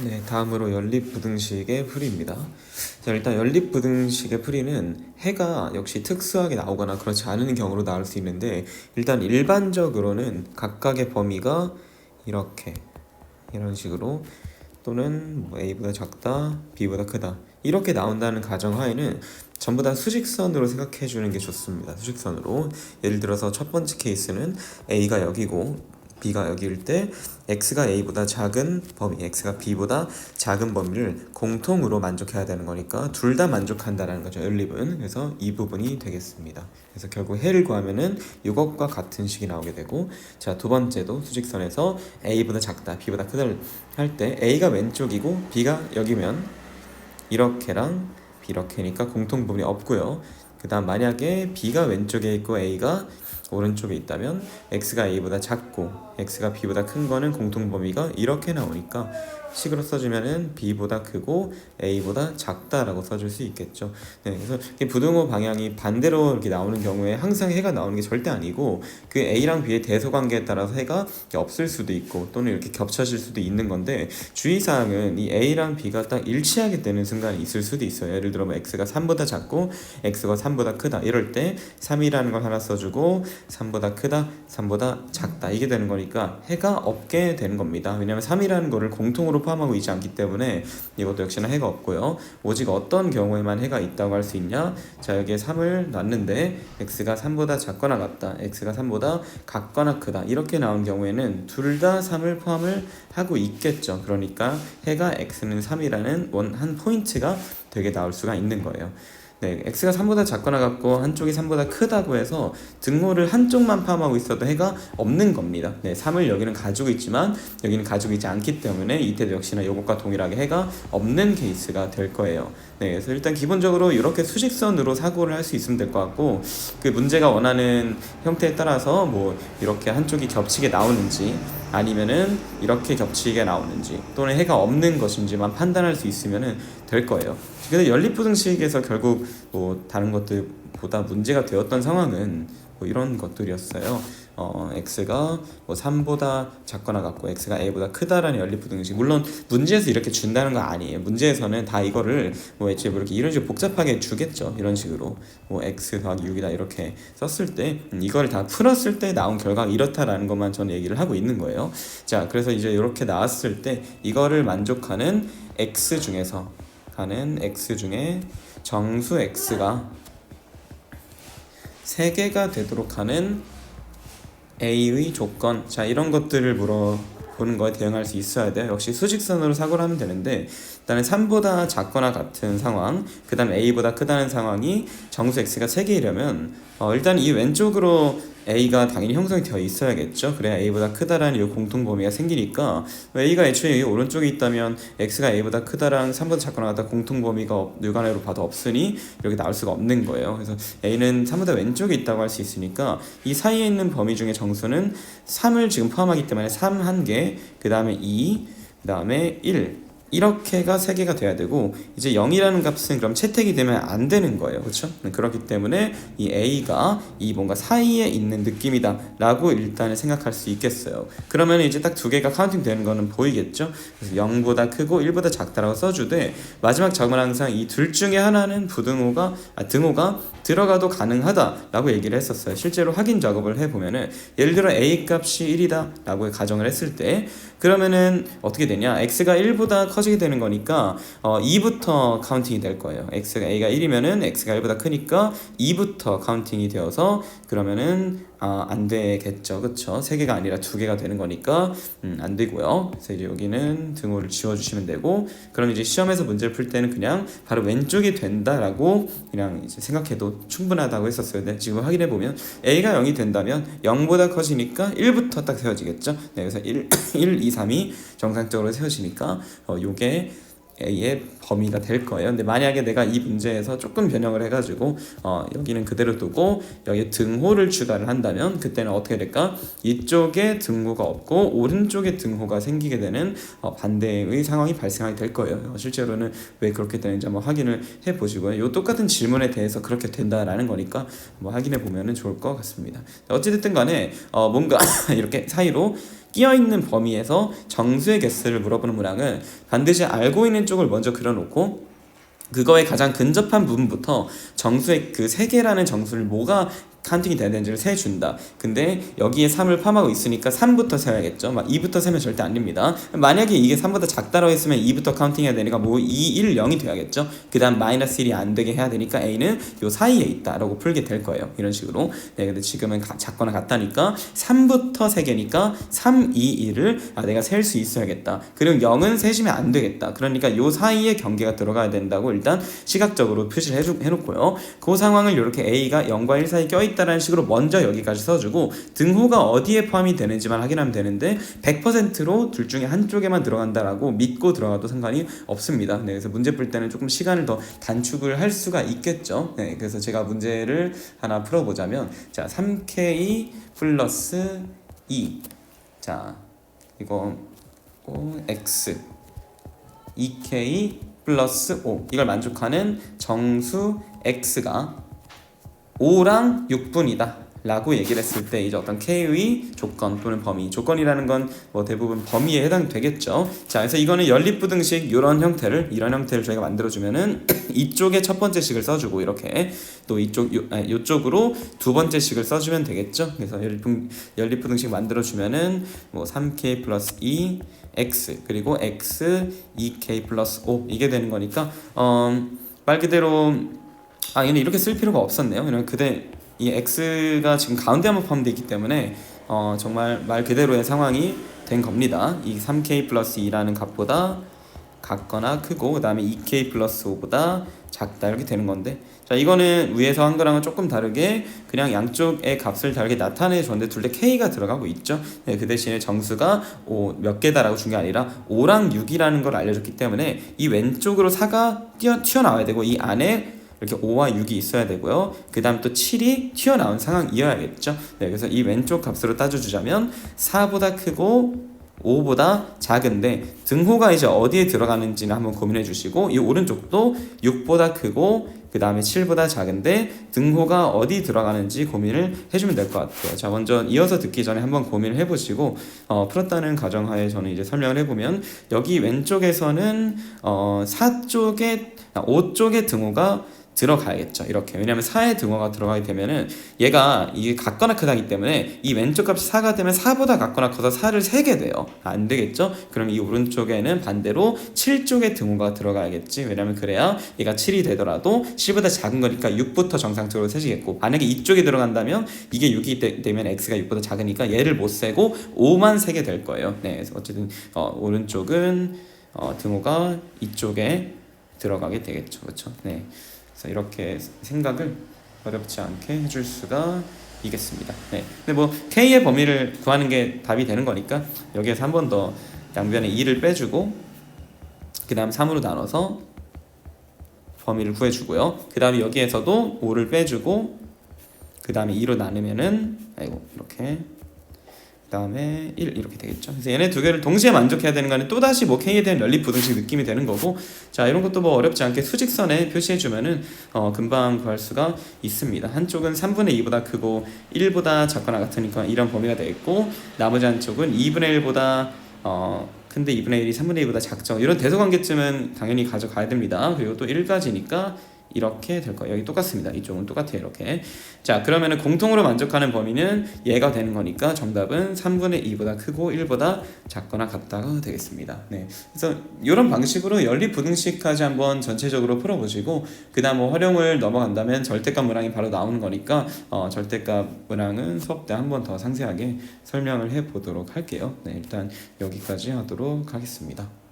네, 다음으로 연립부등식의 풀이입니다. 자, 일단 연립부등식의 풀이는 해가 역시 특수하게 나오거나 그렇지 않은 경우로 나올 수 있는데 일단 일반적으로는 각각의 범위가 이렇게 이런 식으로 또는 뭐 a보다 작다, b보다 크다 이렇게 나온다는 가정하에는 전부 다 수직선으로 생각해 주는 게 좋습니다. 수직선으로 예를 들어서 첫 번째 케이스는 a가 여기고 b가 여기일 때 x가 a보다 작은 범위, x가 b보다 작은 범위를 공통으로 만족해야 되는 거니까 둘 다 만족한다라는 거죠. 연립은 그래서 이 부분이 되겠습니다. 그래서 결국 해를 구하면은 이것과 같은 식이 나오게 되고 자 두 번째도 수직선에서 a보다 작다, b보다 크다를 할 때 a가 왼쪽이고 b가 여기면 이렇게랑 이렇게니까 공통 부분이 없고요. 그 다음 만약에 b가 왼쪽에 있고 a가 오른쪽에 있다면 x가 a보다 작고 x가 b보다 큰 거는 공통 범위가 이렇게 나오니까 식으로 써주면은 b보다 크고 a보다 작다라고 써줄 수 있겠죠. 네, 그래서 이 부등호 방향이 반대로 이렇게 나오는 경우에 항상 해가 나오는 게 절대 아니고 그 a랑 b의 대소 관계에 따라서 해가 없을 수도 있고 또는 이렇게 겹쳐질 수도 있는 건데 주의사항은 이 a랑 b가 딱 일치하게 되는 순간이 있을 수도 있어요. 예를 들어 뭐 x가 3보다 작고 x가 3보다 크다 이럴 때 3이라는 걸 하나 써주고 3보다 크다, 3보다 작다 이게 되는 거니까 해가 없게 되는 겁니다. 왜냐하면 3이라는 거를 공통으로 포함하고 있지 않기 때문에 이것도 역시나 해가 없고요. 오직 어떤 경우에만 해가 있다고 할 수 있냐? 자 여기에 3을 놨는데 x가 3보다 작거나 같다, x가 3보다 같거나 크다 이렇게 나온 경우에는 둘 다 3을 포함을 하고 있겠죠. 그러니까 해가 x는 3이라는 원 한 포인트가 되게 나올 수가 있는 거예요. 네, x가 3보다 작거나 같고 한쪽이 3보다 크다고 해서 등호를 한쪽만 포함하고 있어도 해가 없는 겁니다. 네, 3을 여기는 가지고 있지만 여기는 가지고 있지 않기 때문에 이때도 역시나 이것과 동일하게 해가 없는 케이스가 될 거예요. 네, 그래서 일단 기본적으로 이렇게 수직선으로 사고를 할 수 있으면 될 것 같고 그 문제가 원하는 형태에 따라서 뭐 이렇게 한쪽이 겹치게 나오는지 아니면은 이렇게 겹치게 나오는지 또는 해가 없는 것인지만 판단할 수 있으면은 될 거예요. 근데 연립부등식에서 결국 뭐 다른 것들보다 문제가 되었던 상황은 뭐 이런 것들이었어요. 어, x가 뭐 3보다 작거나 같고 x가 a보다 크다라는 연립부등식. 물론 문제에서 이렇게 준다는 거 아니에요. 문제에서는 다 이거를 뭐 애초에 뭐 이렇게 이런 식으로 복잡하게 주겠죠. 이런 식으로 뭐 x 더하기 6이다 이렇게 썼을 때 음, 이걸 다 풀었을 때 나온 결과가 이렇다라는 것만 저는 얘기를 하고 있는 거예요. 자, 그래서 이제 이렇게 나왔을 때 이거를 만족하는 x 중에서 하는 x 중에 정수 x가 세 개가 되도록 하는 A의 조건. 자 이런 것들을 물어보는 거에 대응할 수 있어야 돼요. 역시 수직선으로 사고를 하면 되는데 일단은 3보다 작거나 같은 상황 그 다음 A보다 크다는 상황이 정수 X가 3개이려면 어, 일단 이 왼쪽으로 A가 당연히 형성이 되어 있어야겠죠. 그래야 A보다 크다라는 이 공통 범위가 생기니까 A가 애초에 여기 오른쪽에 있다면 X가 A보다 크다랑 3보다 작거나 같다 공통 범위가 육안으로 봐도 없으니 이렇게 나올 수가 없는 거예요. 그래서 A는 3보다 왼쪽에 있다고 할 수 있으니까 이 사이에 있는 범위 중에 정수는 3을 지금 포함하기 때문에 3 한 개, 그 다음에 2, 그 다음에 1 이렇게가 세 개가 돼야 되고 이제 0이라는 값은 그럼 채택이 되면 안 되는 거예요. 그렇죠? 그렇기 때문에 이 a가 이 뭔가 사이에 있는 느낌이다라고 일단은 생각할 수 있겠어요. 그러면 이제 딱 두 개가 카운팅 되는 거는 보이겠죠? 그래서 0보다 크고 1보다 작다라고 써주되 마지막 적은 항상 이 둘 중에 하나는 부등호가 아, 등호가 들어가도 가능하다라고 얘기를 했었어요. 실제로 확인 작업을 해 보면은 예를 들어 a 값이 1이다라고 가정을 했을 때 그러면은 어떻게 되냐? x가 1보다 커 지게 되는 거니까 어, 2부터 카운팅이 될 거예요. x가 a가 1이면은 x가 1보다 크니까 2부터 카운팅이 되어서 그러면은 아, 안 되겠죠. 그쵸? 세 개가 아니라 두 개가 되는 거니까 음, 안 되고요. 그래서 이제 여기는 등호를 지워주시면 되고 그럼 이제 시험에서 문제를 풀 때는 그냥 바로 왼쪽이 된다라고 그냥 이제 생각해도 충분하다고 했었어요. 근데 지금 확인해 보면 a가 0이 된다면 0보다 커지니까 1부터 딱 세워지겠죠. 네, 그래서 1, 1, 2, 3이 정상적으로 세워지니까 어, 요게 의 범위가 될 거예요. 근데 만약에 내가 이 문제에서 조금 변형을 해가지고 어, 여기는 그대로 두고 여기에 등호를 추가를 한다면 그때는 어떻게 될까? 이쪽에 등호가 없고 오른쪽에 등호가 생기게 되는 어, 반대의 상황이 발생하게 될 거예요. 어, 실제로는 왜 그렇게 되는지 한번 확인을 해 보시고요. 이 똑같은 질문에 대해서 그렇게 된다라는 거니까 뭐 확인해 보면 좋을 것 같습니다. 어찌됐든 간에 어, 뭔가 이렇게 사이로 끼어 있는 범위에서 정수의 개수를 물어보는 문항은 반드시 알고 있는 쪽을 먼저 그려놓고 그거에 가장 근접한 부분부터 정수의 그 세 개라는 정수를 뭐가 카운팅이 돼야 되는지를 세준다. 근데 여기에 3을 포함하고 있으니까 3부터 세야겠죠. 막 2부터 세면 절대 안 됩니다. 만약에 이게 3보다 작다고 했으면 2부터 카운팅 해야 되니까 뭐 2, 1, 0이 돼야겠죠. 그 다음 마이너스 1이 안 되게 해야 되니까 A는 요 사이에 있다라고 풀게 될 거예요. 이런 식으로. 네, 근데 지금은 가, 작거나 같다니까 3부터 3개니까 3, 2, 1을 아, 내가 셀 수 있어야겠다. 그리고 0은 세시면 안 되겠다. 그러니까 요 사이에 경계가 들어가야 된다고 일단 시각적으로 표시를 해주, 해놓고요. 그 상황을 이렇게 A가 0과 1 사이 껴있 다라는 식으로 먼저 여기까지 써주고 등호가 어디에 포함이 되는지만 확인하면 되는데 100%로 둘 중에 한쪽에만 들어간다라고 믿고 들어가도 상관이 없습니다. 네, 그래서 문제 풀 때는 조금 시간을 더 단축을 할 수가 있겠죠. 네, 그래서 제가 문제를 하나 풀어보자면 자 3k 플러스 2 자 이거 오, x 2k 플러스 5 이걸 만족하는 정수 x가 5랑 6분이다 라고 얘기를 했을 때 이제 어떤 k의 조건 또는 범위 조건이라는 건 뭐 대부분 범위에 해당되겠죠. 자 그래서 이거는 연립부등식 이런 형태를 이런 형태를 저희가 만들어주면은 이쪽에 첫 번째 식을 써주고 이렇게 또 이쪽 요, 아니, 요쪽으로 두 번째 식을 써주면 되겠죠. 그래서 연립부, 연립부등식 만들어주면은 뭐 3k 플러스 2 x 그리고 x 2k 플러스 5 이게 되는 거니까 어, 말 그대로 아 얘는 이렇게 쓸 필요가 없었네요. 왜냐면 그대 이 x가 지금 가운데만 포함되어 있기 때문에 어 정말 말 그대로의 상황이 된 겁니다. 이 3k 플러스 2라는 값보다 같거나 크고 그 다음에 2k 플러스 5보다 작다 이렇게 되는 건데 자 이거는 위에서 한 거랑은 조금 다르게 그냥 양쪽의 값을 다르게 나타내 줬는데 둘 다 k가 들어가고 있죠 네, 그 대신에 정수가 5, 몇 개다라고 준 게 아니라 5랑 6이라는 걸 알려줬기 때문에 이 왼쪽으로 4가 뛰어, 튀어나와야 되고 이 안에 이렇게 5와 6이 있어야 되고요. 그 다음 또 7이 튀어나온 상황이어야겠죠. 네, 그래서 이 왼쪽 값으로 따져주자면 4보다 크고 5보다 작은데 등호가 이제 어디에 들어가는지는 한번 고민해 주시고 이 오른쪽도 6보다 크고 그 다음에 7보다 작은데 등호가 어디 들어가는지 고민을 해주면 될 것 같아요. 자 먼저 이어서 듣기 전에 한번 고민을 해보시고 어, 풀었다는 가정하에 저는 이제 설명을 해보면 여기 왼쪽에서는 어, 4쪽에 5쪽의 등호가 들어가야겠죠. 이렇게. 왜냐면 4의 등호가 들어가게 되면은 얘가 이게 같거나 크다기 때문에 이 왼쪽 값이 4가 되면 4보다 같거나 커서 4를 세게 돼요. 안 되겠죠? 그럼 이 오른쪽에는 반대로 7쪽의 등호가 들어가야겠지. 왜냐면 그래야 얘가 7이 되더라도 7보다 작은 거니까 6부터 정상적으로 세지겠고 만약에 이쪽에 들어간다면 이게 6이 되, 되면 x가 6보다 작으니까 얘를 못 세고 5만 세게 될 거예요. 네. 그래서 어쨌든 어, 오른쪽은 어, 등호가 이쪽에 들어가게 되겠죠. 그렇죠? 네. 그래서 이렇게 생각을 어렵지 않게 해줄 수가 있겠습니다. 네. 근데 뭐 k의 범위를 구하는 게 답이 되는 거니까 여기에서 한 번 더 양변에 2를 빼주고 그 다음 3으로 나눠서 범위를 구해주고요. 그 다음에 여기에서도 5를 빼주고 그 다음에 2로 나누면은 아이고 이렇게 그 다음에 1 이렇게 되겠죠. 그래서 얘네 두 개를 동시에 만족해야 되는 거는 또 다시 뭐 k에 대한 연립 부등식 느낌이 되는 거고 자 이런 것도 뭐 어렵지 않게 수직선에 표시해 주면은 어 금방 구할 수가 있습니다. 한쪽은 3분의 2보다 크고 1보다 작거나 같으니까 이런 범위가 되겠고 나머지 한쪽은 2분의 1보다 어 근데 2분의 1이 3분의 2보다 작죠. 이런 대소관계쯤은 당연히 가져가야 됩니다. 그리고 또 1까지니까 이렇게 될 거예요. 여기 똑같습니다. 이쪽은 똑같아요. 이렇게. 자, 그러면은 공통으로 만족하는 범위는 얘가 되는 거니까 정답은 3분의 2보다 크고 1보다 작거나 같다가 되겠습니다. 네. 그래서 이런 방식으로 연립 부등식까지 한번 전체적으로 풀어보시고 그다음 뭐 활용을 넘어간다면 절대값 문항이 바로 나오는 거니까 어, 절대값 문항은 수업 때 한 번 더 상세하게 설명을 해 보도록 할게요. 네, 일단 여기까지 하도록 하겠습니다.